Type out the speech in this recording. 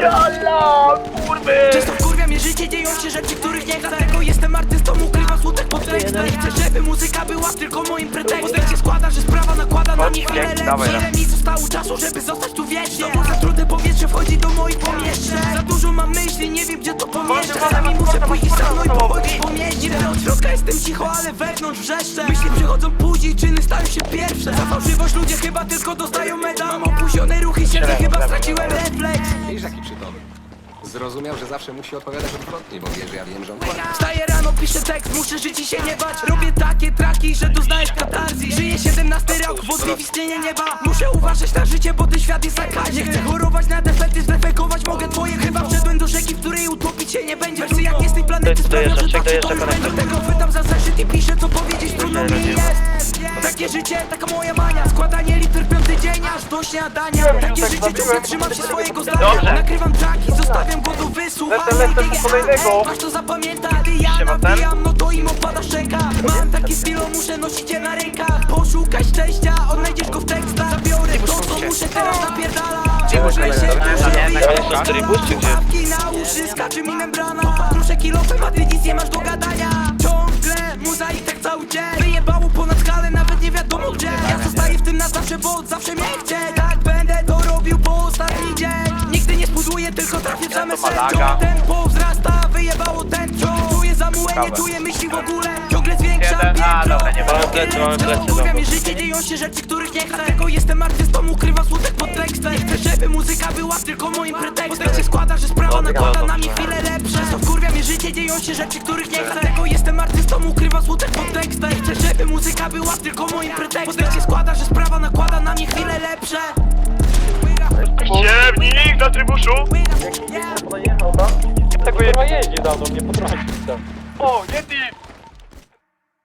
Jalla, kurwy! Często wkurwia mnie życie, dzieją się rzeczy, których nie chcę Dlatego jestem artystą, ukrywam smutek pod tekstem Chcę, żeby muzyka była tylko moim pretekstem. Tak się składa, że sprawa nakłada na mnie chwilę lepsze dawaj, Ile mi zostało czasu, żeby zostać tu wiecznie. Znowu za trudne powietrze wchodzi do moich pomieszczeń. Za dużo mam myśli, nie wiem gdzie to pomieszczę Czasami muszę pójść samo i pochodzić po mieście. Od środka jestem cicho, ale wewnątrz wrzeszczę. Myśli przychodzą później, czyny stają się pierwsze. Za fałszywość ludzie chyba tylko dostają medal. Mam opóźnione ruchy, siedzę, chyba straciłem refleks Jaki przytomny. Zrozumiał, że zawsze musi odpowiadać odwrotnie, bo wie, że ja wiem, że on kłamie. Wstaję rano, piszę tekst, muszę żyć i się nie bać. Robię takie traki, że doznajesz katarzji. Żyję 17 rok, wątpię w istnienie nieba. Muszę uważać na życie, bo ten świat jest zakaźny Nie chcę chorować na defekty, zdefekować mogę twoje. Chyba wszedłem do rzeki, w której utopić się nie będzie. Wersy jak z tej planety sprawią, że tak się to już będzie. Tego chwytam za zeszyt i piszę, co jest Takie życie, taka moja mania. Składanie liter piąty dzień, aż do śniadania. Takie życie, ciągle trzymam się swojego zdania. Dobrze. Nagrywam traki, zostawiam go do wysłuchania Lecę, do kolejnego. Masz to zapamiętać, gdy ja Trzyma ten. nabijam, no to im opada szczęka. Mam taki styl, muszę nosić je na rękach. Poszukaj szczęścia, odnajdziesz go w tekstach. Zabiorę to, co muszę teraz napierdalać. Muszę się nie, na uszy, skacze mi membrana. Proszę gdzie? Ja zostaję w tym na zawsze, bo od zawsze mnie chcie Tak będę to robił po ostatni dzień. Nigdy nie spuduję, tylko trafię w same serce. Tempo wzrasta, wyjebało ten ciąg Czuję zamułę, nie czuję myśli w ogóle. Ciągle zwiększam Jeden, a, piętro. dobra, nie ma. Mamy plecy, mamy plecy, dobra. mnie życie, dzieją się rzeczy, których nie chcę. Dlatego jestem artystą, ukrywam smutek pod tekstem. Chcę, żeby muzyka była tylko moim pretekstem. Tak się składa, że sprawa nakłada na mnie chwile lepsze. Wkurwia mnie życie, dzieją się rzeczy, których nie chcę. Dlatego jestem artystą, ukrywam smutek pod tekstem Muzyka była tylko moim pretekstem Tak się składa, że sprawa nakłada na mnie chwile lepsze Ciemnik na trybuszu! Tego je... Chyba jeździ za mną, nie potrąci. O, Yeti!